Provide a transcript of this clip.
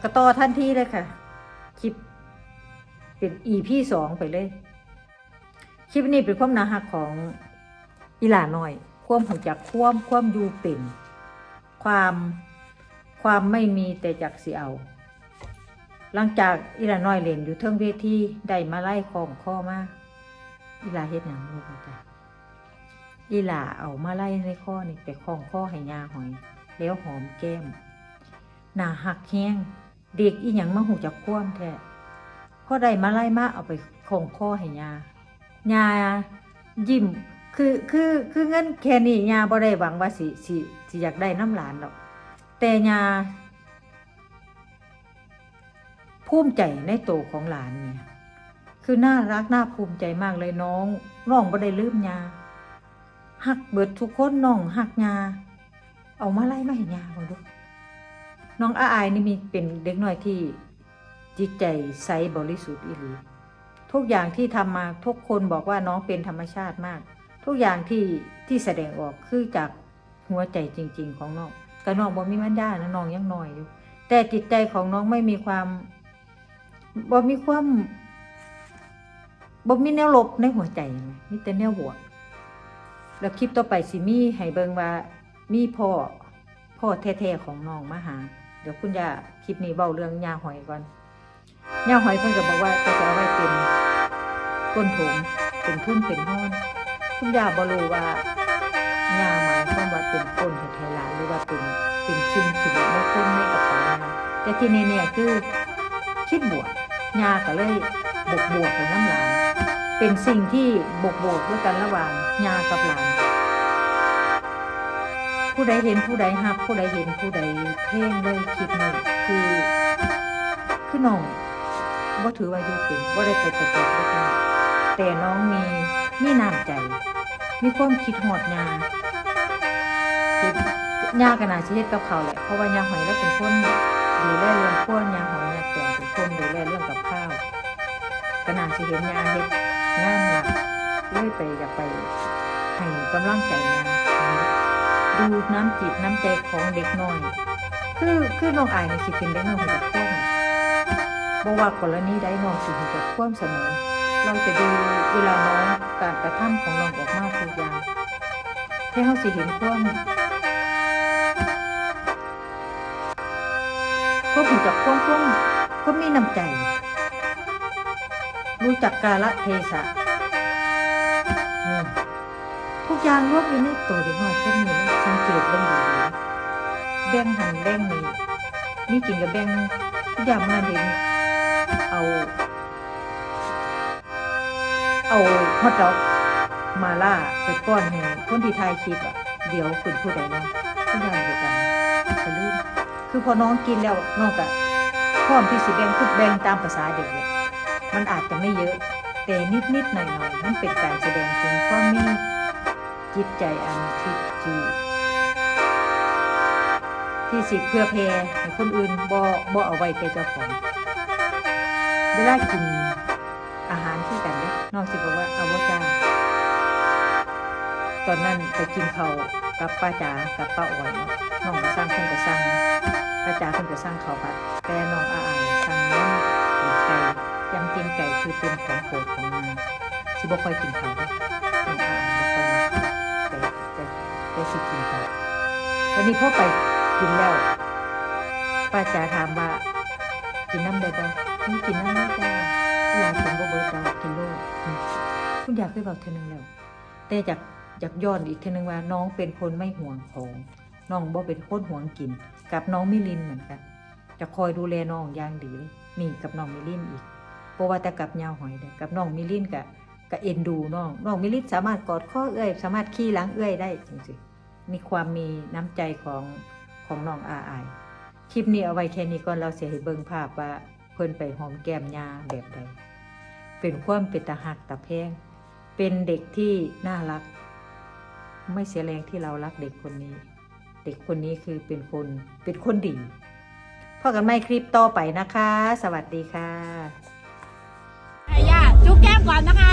แล้วก็ต่อทันที่เลยค่ะ คลิปเป็นอีพีสองไปเลย คลิปนี้เป็นความนาหักของอีหลาน้อย ความหูจักความความอยู่เป็นความความไม่มีแต่จักเสิเอา หลังจากอีหลาน้อยเล่นอยู่เทิงเวทีได้มาไล่ของข้อมาอีหลาเฮ็ดหยังลูกจ้ะอีหลาเอามาไล่ในข้อนี่ไปคล้องข้อให้ยาหอย แล้วหอมแก้มหนาหักแห้ง เด็กอีหยังมาหูจักความแท้พอได้มาไล่มาเอาไปคล้องข้อให้ยายายิ้มคือคือคือเงินแค่นี้ยาบ่ได้หวังว่าสิสิสิอยากได้น้ำหลานหรอกแต่ยาภูมิใจในโตของหลานเนี่ยคือน่ารักน่าภูมิใจมากเลยน้องน้องบ่ได้ลืมยาหักเบิดทุกคนน้องหักยาเอามาไล่มาให้ยาบังดู น้องอาอายนี่มีเป็นเด็กน้อยที่จิตใจใสบริสุทธิ์อีหลีทุกอย่างที่ทำมาทุกคนบอกว่าน้องเป็นธรรมชาติมาก ทุกอย่างที่ที่แสดงออกคือจากหัวใจจริง ๆ ของน้องกับน้องบ่มีมันยานะน้องยังน้อยอยู่ แต่จิตใจของน้องไม่มีความบ่มีความบ่มีแนวลบในหัวใจนะมีแต่แนวบวกแล้วคลิปต่อไปสิมีให้เบิงว่ามีพ่อพ่อแท้ๆของน้องมาหา เดี๋ยวคุณย่าคลิปนี้เบาเรื่องยาหอยก่อนยาหอยเพิ่นก็บอกว่าจะเอาไว้เป็นก้นโถงเป็นทุ่นเป็นห้อนคุณย่าบรูว่ายาหมายความว่าเป็นก้นให้ไทยหลาหรือว่าเป็นเป็นชิ้นสิริมงคลในกระปายาแต่ที่แน่ๆคือคิดบวกยาก็เลยบวกบวกกับน้ำหลานเป็นสิ่งที่บวกบวกด้วยกันระหว่างยากับหลาน ผู้ใดเห็นผู้ใดหัก ผู้ใดเห็นผู้ใดเพ่งเลยคลิปนี้คือคือน้องว่าถือว่าอยู่เป็นว่าได้ไปประจบด้วยกันแต่น้องมีมีน้ำใจ มีความคิดหอดยาคือยากันนาชิเฮ็ดกับเขาแหละเพราะว่ายาหอยแล้วเป็นคนดูแลเรื่องพวกยาหอยยาแกงเป็นคนดูแลเรื่องกับข้าวกนาชิเห็นยาเฮ็ดงานหลักเลยไปอยากไปให้กำลังใจยา ดูน้ำจิตน้ำใจของเด็กน้อย คือคือน้องอายนี่สิเป็นเด็กน้อยหัวจักควมบ่ว่ากรณีใดน้องสิหัวจักควมเสมอเราจะดูเวลาน้องการกระทำของน้องออกมาทุกอย่างให้เขาสิเห็นความควบหัวจักควมควมควมมีน้ำใจ รู้จักกาละเทศะอืม ทุกอย่างรวมอยู่ในตัวเด็กน้อยคนนี้สังเกตเรื่องดีแบ่งหันแบ่งนี้นี่กินกับแบ่งทุกอย่างมาเห็นเอา เอาฮอตดอกมาล่าไปป้อนให้คนที่ทายคลิปอะเดี๋ยวคุณผู้ใดเนาะทุกอย่างเดียวกันจะลืมคือพอน้องกินแล้วน้องก็พร้อมที่สิแบ่งคือแบ่งตามภาษาเด็กเลยมันอาจจะไม่เยอะ แต่นิดๆหน่อยๆมันเป็นการแสดงถึงความมี จิตใจอันที่ที่ที่สิเพื่อแพร่ให้คนอื่นบ่บ่เอาไว้แต่เจ้าของเวลากินอาหารที่กันเนี่ยนอกสิบอกว่าเอาว่าจ้าตอนนั้นไปกินเขากับป้าจ๋ากับป้าอ่อยน้องก็สร้างเพิ่นก็สร้างป้าจ๋าเพิ่นก็สร้างข้าผัดแต่น้องอาอายสร้างน้ำกินไก่ยำตีนไก่คือเป็นของโปรดของนางสิบ่ค่อยกินเขาเด้น้องอาอายบ่ค่อยมาแต่แต่แต่ สิกินข้าววันนี้พ่อไปกินแล้วป้าจ๋าถามว่ากินน้ำได้บ่อืมกินน้ำได้จ้าเวลากินบ่เบิดดอกกินโลดอืมคุณอยากเคยบอกเธอนึงแล้วแต่อยากอยากย้อนอีกเธอนึงว่าน้องเป็นคนไม่ห่วงของน้องบ่เป็นคนห่วงกิน กับน้องมิลินเหมือนกันจะคอยดูแลน้องอย่างดีเลยนี่กับน้องมิลินอีกเพราะว่าแต่กับยาวหอยเด้กับน้องมิลินกับกับเอ็นดูน้องน้องมิลินสามารถกอดข้อเอื้อย สามารถขี้หล้างเอื้อยได้จริงๆ มีความมีน้ำใจของของน้องอาอาย คลิปนี้เอาไว้แค่นี้ก่อนเราเสียให้เบิ่งภาพว่าเพิ่นไปหอมแก้มยาแบบใด เป็นความเป็นตาหักตาแพง เป็นเด็กที่น่ารัก ไม่เสียแรงที่เรารักเด็กคนนี้ เด็กคนนี้คือเป็นคนเป็นคนดีพอกันไม่คลิปต่อไปนะคะ สวัสดีค่ะไอ้ย่าจุ๊บแก้มก่อนนะคะ